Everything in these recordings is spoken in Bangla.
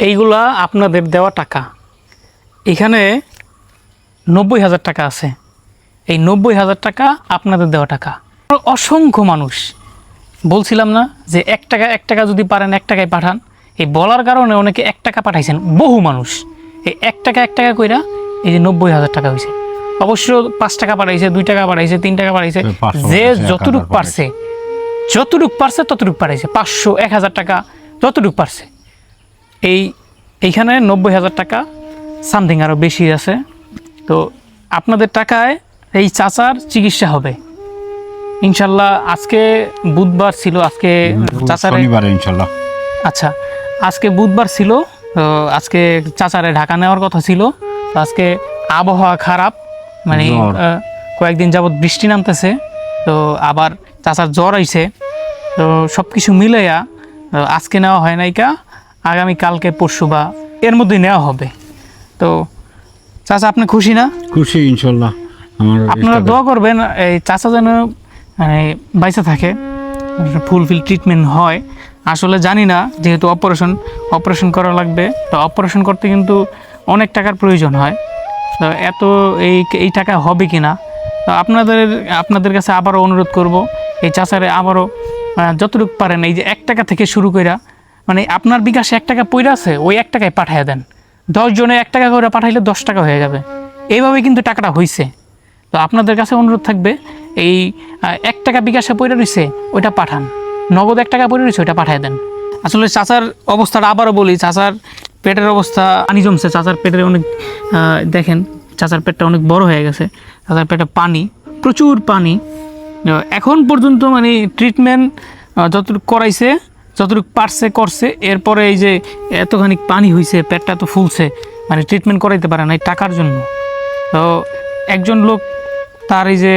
এইগুলা আপনাদের দেওয়া টাকা। এখানে নব্বই হাজার টাকা আছে। এই নব্বই হাজার টাকা আপনাদের দেওয়া টাকা। অসংখ্য মানুষ বলছিলাম না যে এক টাকা এক টাকা যদি পারেন এক টাকায় পাঠান। এই বলার কারণে অনেকে এক টাকা পাঠাইছেন বহু মানুষ। এই এক টাকা এক টাকা কইরা এই যে নব্বই হাজার টাকা হয়েছে অবশ্য পাঁচ টাকা পাঠাইছে দুই টাকা পাঠাইছে তিন টাকা পাঠাইছে। যে যতটুক পারছে যতটুক পারছে ততটুক পাঠাইছে। পাঁচশো এক হাজার টাকা যতটুক পারছে। এই এইখানে নব্বই হাজার টাকা সামথিং আরও বেশি আছে। তো আপনাদের টাকায় এই চাচার চিকিৎসা হবে। ইনশাল্লাহ আজকে বুধবার ছিল আজকে চাচারে ইনশাল্লাহ। আচ্ছা আজকে বুধবার ছিল তো আজকে চাচারে ঢাকা নেওয়ার কথা ছিল। তো আজকে আবহাওয়া খারাপ মানে কয়েকদিন যাবৎ বৃষ্টি নামতেছে তো আবার চাচার জ্বর আইছে তো সব কিছু মিলাইয়া আজকে নেওয়া হয় নাইকা আগামী কালকে পরশু বা এর মধ্যে নেওয়া হবে। তো চাচা আপনি খুশি না? খুশি ইনশাল্লাহ। আমার আপনারা দোয়া করবেন এই চাচা যেন মানে বাইসা থাকে ফুলফিল ট্রিটমেন্ট হয়। আসলে জানি না যেহেতু অপারেশন অপারেশন করা লাগবে। তো অপারেশন করতে কিন্তু অনেক টাকার প্রয়োজন হয়। তো এত এই এই টাকা হবে কি না তো আপনাদের আপনাদের কাছে আবারও অনুরোধ করব এই চাচারে আবারও যতটুকু পারেন এই যে এক টাকা থেকে শুরু কইরা মানে আপনার বিকাশে এক টাকা পইরা আছে, ওই এক টাকায় পাঠিয়ে দেন। দশ জনে এক টাকা করে পাঠাইলে দশ টাকা হয়ে যাবে। এইভাবে কিন্তু টাকাটা হইছে। তো আপনাদের কাছে অনুরোধ থাকবে, এই এক টাকা বিকাশে পড়ে রয়েছে ওইটা পাঠান। নগদ এক টাকা পড়ে রয়েছে ওইটা পাঠিয়ে দেন। আসলে চাচার অবস্থাটা আবারও বলি, চাচার পেটের অবস্থা পানি জমছে। চাচার পেটের অনেক দেখেন, চাচার পেটটা অনেক বড় হয়ে গেছে। চাচার পেটে পানি, প্রচুর পানি। এখন পর্যন্ত মানে ট্রিটমেন্ট যতটুকু করাইছে যতটুকু পারছে, করছে। এরপরে এই যে এতখানি পানি হয়েছে পেটটা তো ফুলছে মানে ট্রিটমেন্ট করাইতে পারে না এই টাকার জন্য। তো একজন লোক তার এই যে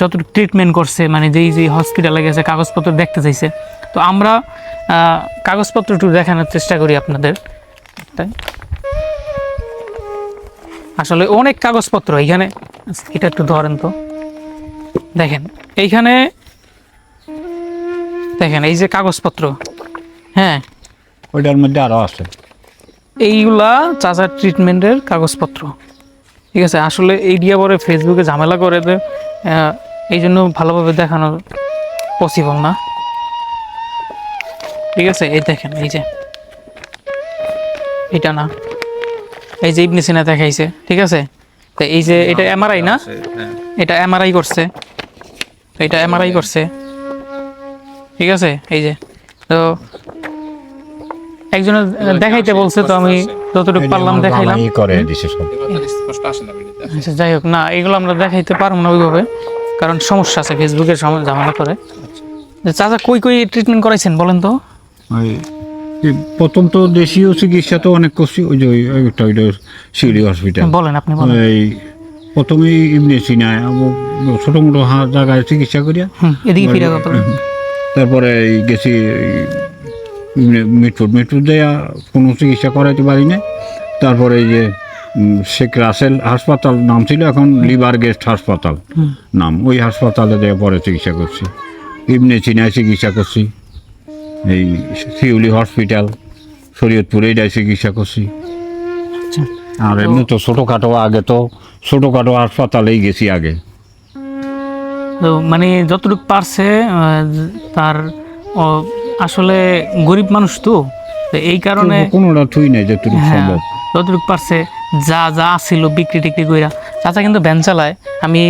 যতটুকু ট্রিটমেন্ট করছে মানে যেই যে হসপিটালে গেছে, কাগজপত্র দেখতে চাইছে। তো আমরা কাগজপত্র একটু দেখানোর চেষ্টা করি আপনাদের। আসলে অনেক কাগজপত্র এইখানে। এটা একটু ধরেন তো। দেখেন, এইখানে, দেখেন এই যে কাগজপত্র। হ্যাঁ। ওইটার মধ্যে আরও আছে। এইগুলা চাচার ট্রিটমেন্টের কাগজপত্র। ঠিক আছে আসলে এই দিয়ে পরে ফেসবুকে ঝামেলা করে দে এই জন্য ভালোভাবে দেখানো পসিবল না। ঠিক আছে এই দেখেন এই যে। এটা না। এই যে ইবনে সিনা দেখাইছে ঠিক আছে? তো এই যে এটা এমআরআই না? এটা এমআরআই করছে। তো এটা এমআরআই করছে। ঠিক আছে এই যে। তো একজন দেখাইতে বলছে তো আমি যতটুকু পারলাম দেখাইলাম। করে দিছে সব। স্পষ্ট আসে না ভিডিওতে আচ্ছা যাই হোক না এগুলো আমরা দেখাইতে পারব না ওইভাবে কারণ সমস্যা আছে ফেসবুকের সময় ঝামেলা করে। চাচা কই কই ট্রিটমেন্ট করাইছেন বলেন তো? ওই প্রথম তো দেশীয় চিকিৎসা তো অনেক করছি ওই যে ওই ওইটা ওইটা সিউড়ি হসপিটাল বলেন আপনি বলেন। এই প্রথমেই ইবনে সিনায় ছোটো মোটো জায়গায় চিকিৎসা করিয়া এদিকে ফিরে তারপরে এই গেছি মিটফুট মিটফুট দেয়া কোনো চিকিৎসা করাইতে পারি না তারপরে এই যে শেখ রাসেল হাসপাতাল নাম ছিল এখন লিভার গেস্ট হাসপাতাল নাম। ওই হাসপাতালে দেওয়া পরে চিকিৎসা করছি। ইবনে চিনায় চিকিৎসা করছি। এই শিউলি হসপিটাল শরীয়তপুরে যাই চিকিৎসা করছি। আচ্ছা। আর এমনি তো ছোটোখাটো আগে তো ছোটোখাটো হাসপাতালেই গেছি আগে। তো মানে যতটুকু পারছে তার আসলে গরিব মানুষ তো এই কারণে কোনোটা নাই হ্যাঁ সম্ভব। যতটুকু পারছে যা যা ছিল বিক্রি টিক্রি কইরা। চাচা কিন্তু ভ্যান চালায়। আমি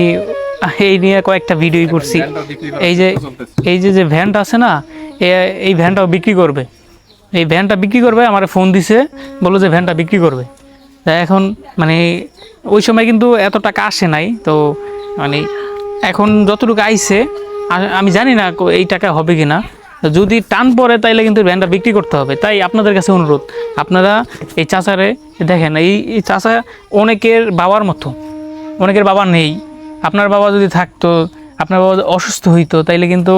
এই নিয়ে কয়েকটা ভিডিও করছি। এই যে এই যে যে ভ্যানটা আছে না এই ভ্যানটাও বিক্রি করবে। এই ভ্যানটা বিক্রি করবে আমার ফোন দিছে বলল যে ভ্যানটা বিক্রি করবে। তা এখন মানে ওই সময় কিন্তু এত টাকা আসে নাই তো মানে এখন যতটুকু আইছে আমি জানি না এই টাকা হবে কি না যদি টান পড়ে, তাইলে কিন্তু ভ্যানটা বিক্রি করতে হবে। তাই আপনাদের কাছে অনুরোধ, আপনারা এই চাচারে দেখেন, এই এই চাচা অনেকের বাবার মতো, অনেকের বাবা নেই। আপনার বাবা যদি থাকতো, আপনার বাবা অসুস্থ হইতো, তাইলে কিন্তু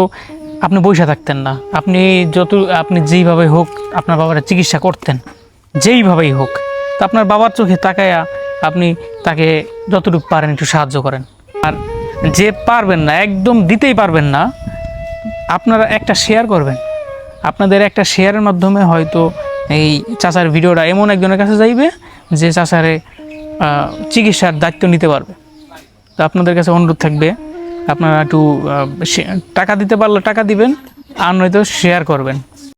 আপনি বসে থাকতেন না। আপনি যত, আপনি যেইভাবে হোক, আপনার বাবার চিকিৎসা করতেন, যেইভাবেই হোক। তো আপনার বাবার চোখে তাকায়া আপনি তাকে যতটুকু পারেন একটু সাহায্য করেন। আর যে পারবেন না, একদম দিতেই পারবেন না আপনারা একটা শেয়ার করবেন। আপনাদের একটা শেয়ারের মাধ্যমে হয়তো এই চাষার ভিডিওটা এমন একজনের কাছে যাইবে, যে চাষারে চিকিৎসার দায়িত্ব নিতে পারবে। তো আপনাদের কাছে অনুরোধ থাকবে, আপনারা একটু টাকা দিতে পারলে টাকা দিবেন, আর নয়তো শেয়ার করবেন।